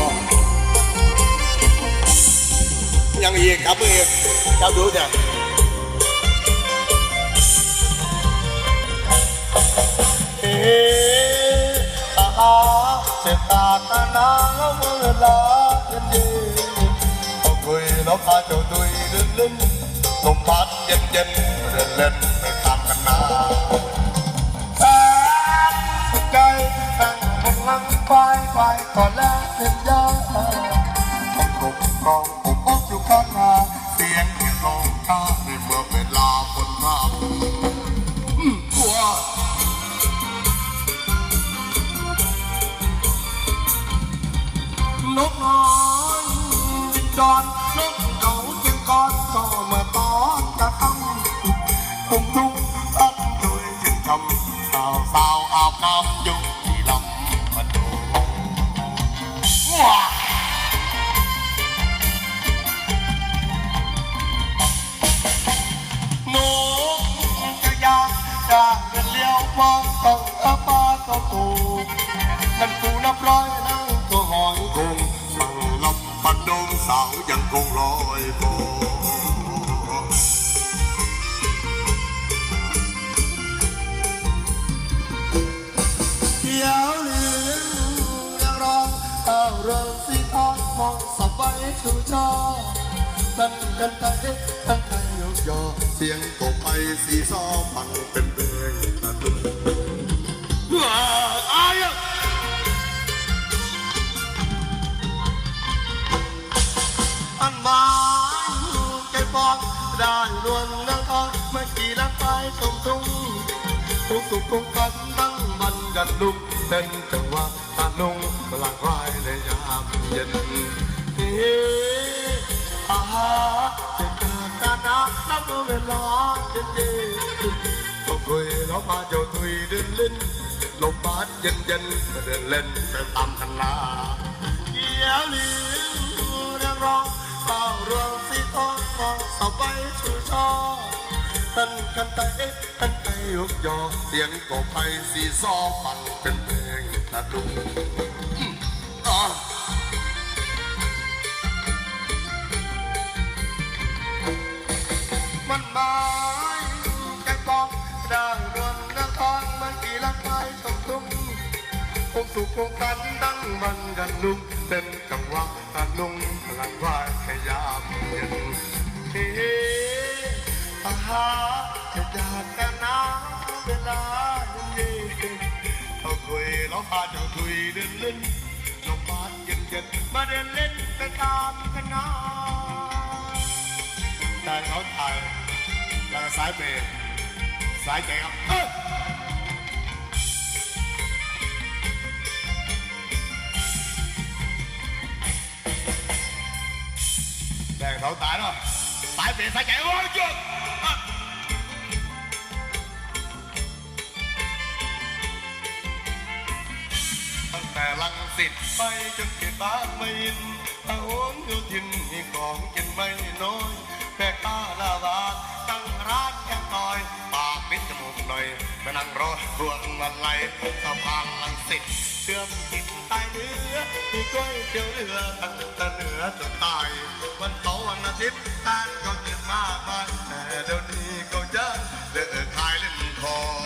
ว้า สมดุงเนาะยังอีกครับมืออีกครับดูจ้ะเอ๊ะอา อาบน้ำอยู่ที่ลำประตูว้าหนกกระยากจะเดินเลี้ยวมองต้องอาปาตัวกูนั่นกูนับร้อยนั่งตัวหอยคงสั่งลำพันดงสาวยังคงลอยคอ องสบายชูชอนั่นกันไทยกันไทยยกยอ เสียงกบไปสีซอฟังเป็นเพลงตะลุงว้าอายะอันมายแกบอกได้รวนนังทองเมื่อกี้ลักไปชมทุ่งทุกสุขทุกกันตั้งมันกันลุกเต้นจังหวะตานุ่งหลังควายในยามเย็น อาฮาเจ็บกาดาน้ำเวลาเย็นเย็นก็คุยแล้วมาเจ้าตุยเดินเล่นลมพัดเย็นเย็นมาเดินเล่นไปตามคันนาเกี่ยวลืองเรียงร้องเต้าเรื่องสีทองมองสบายชูชอตันกันไตตันไตยกยอเสียงกบไปสีซอฟังเป็นเพลงตะลุง สุขคงกันดังมันกันลุงเต้นจังหวะตะลุงพลังว่าขยามเย็นเฮ้อาหาจะอยากกันนะเวลาเย็นเอาคุยแล้วพาเจ้าคุยเดินเล่นลมพัดเย็นเย็นมาเดินเล่นไปตามกันนะแต่เขาถ่ายแล้วก็สายเบรกสายใจครับ เอ้ยแต่เขาตายเนาะสายเบรกสายใจโอ้ยหยุดตั้งแต่ลังสิตไปจนเขตบางไม่ยินตะโหนอยู่ทินมีของกินไม่น้อยแม่ค้าหน้าบ้านตั้งร้านแค่น้อย ปากปิดจมูกหน่อยไปนั่งรอพวงวันไหลสะพานลังสิต ชื่อมกินใต้เนื้อมีก๋วยเตี๋ยวเรือตั้งแต่เหนือจนใต้วันเสาร์วันอาทิตย์ทานก็กินมากมายแต่เดี๋ยวนี้ก็เยอะเลิกขายเล่นของ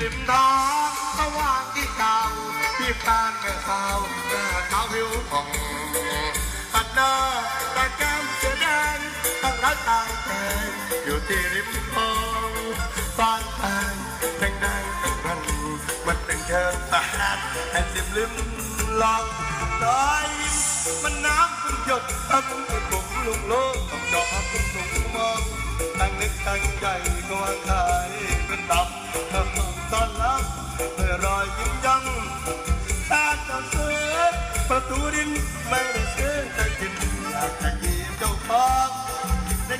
ริมทางสว่างที่เก่าพี่ตานแม่สาวหน้าขาวผิวผ่องปัดหน้าตาแก้ม เสือแดงตั้งรักตายแดงอยู่ที่ริมคลองฟานแดงแดงแดงเป็นพันมันเป็นเชิงตาดให้สิบลิ้มลองน้อยมันน้ำคุณหยดทำให้ผมลุกโลกต้องดอกคุณสูงมองตั้งนึกตั้งใจก็วางขายเป็นตับเธอตอนรับเพื่อรอยยิ้มยังถ้าจะซื้อประตูดินไม่ได้ซื้อจะกินอยากจะ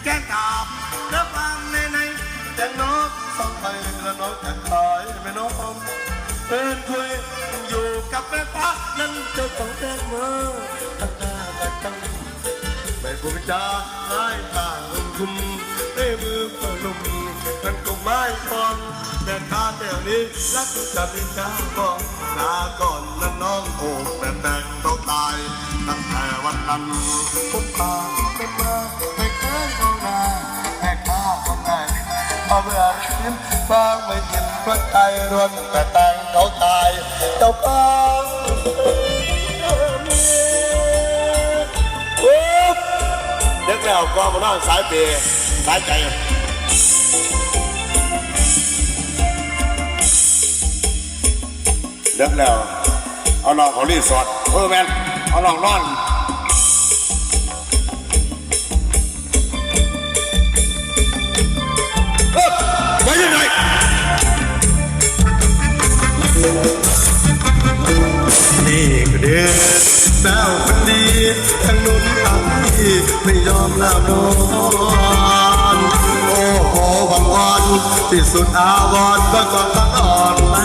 ได้แค่กราบแล้วฟังในในแจ้งนกส่องไปแล้วนกจะขายไม่น้องเดินคุยอยู่กับแม่ฟ้านั่นเจ้าของแตงโมตั้งหน้าตั้งตาไม่พูดจาให้ตาลงคุมได้มือพลุมกันก็ไม่พอแต่ข้าแต่นี้รักจะเป็นเจ้าบอกลาก่อนนะน้องโอ้แต่แต่งต้องตายตั้งแต่วันนั้นผมพาเป็นมาไม่เคยาเมื่อยิ้มฟังไม่กินเพราะใจรวนแต่แต่งเขาตายเจ้าก็เด็กแล้วก็มานั่งสายเปย์สายใจเลิกแล้วเอาน้องเขารีสอร์ทเออแมนเอาน้องนอน นี่ก็เดือดดาวคนดีทั้งนุ่นทั้งพี่ไม่ยอมลาบนอนโอ้โหวังวอนที่สุดอาวรก็กอดต้องอ่อนไม่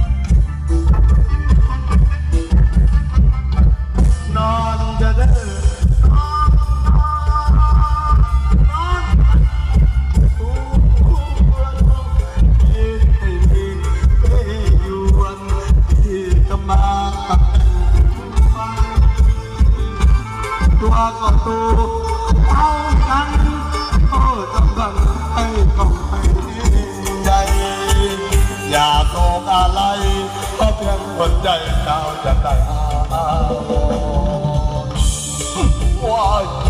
าโศกอะไรก็เพียงคนใจเจ้าจะได้อาว้าย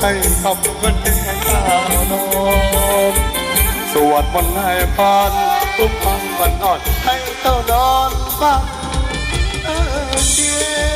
ให้คำมันเป็นข้านอนสวดมนต์ให้พานตุ้มพังวันนอนให้เต้านอนฟังเออเดีย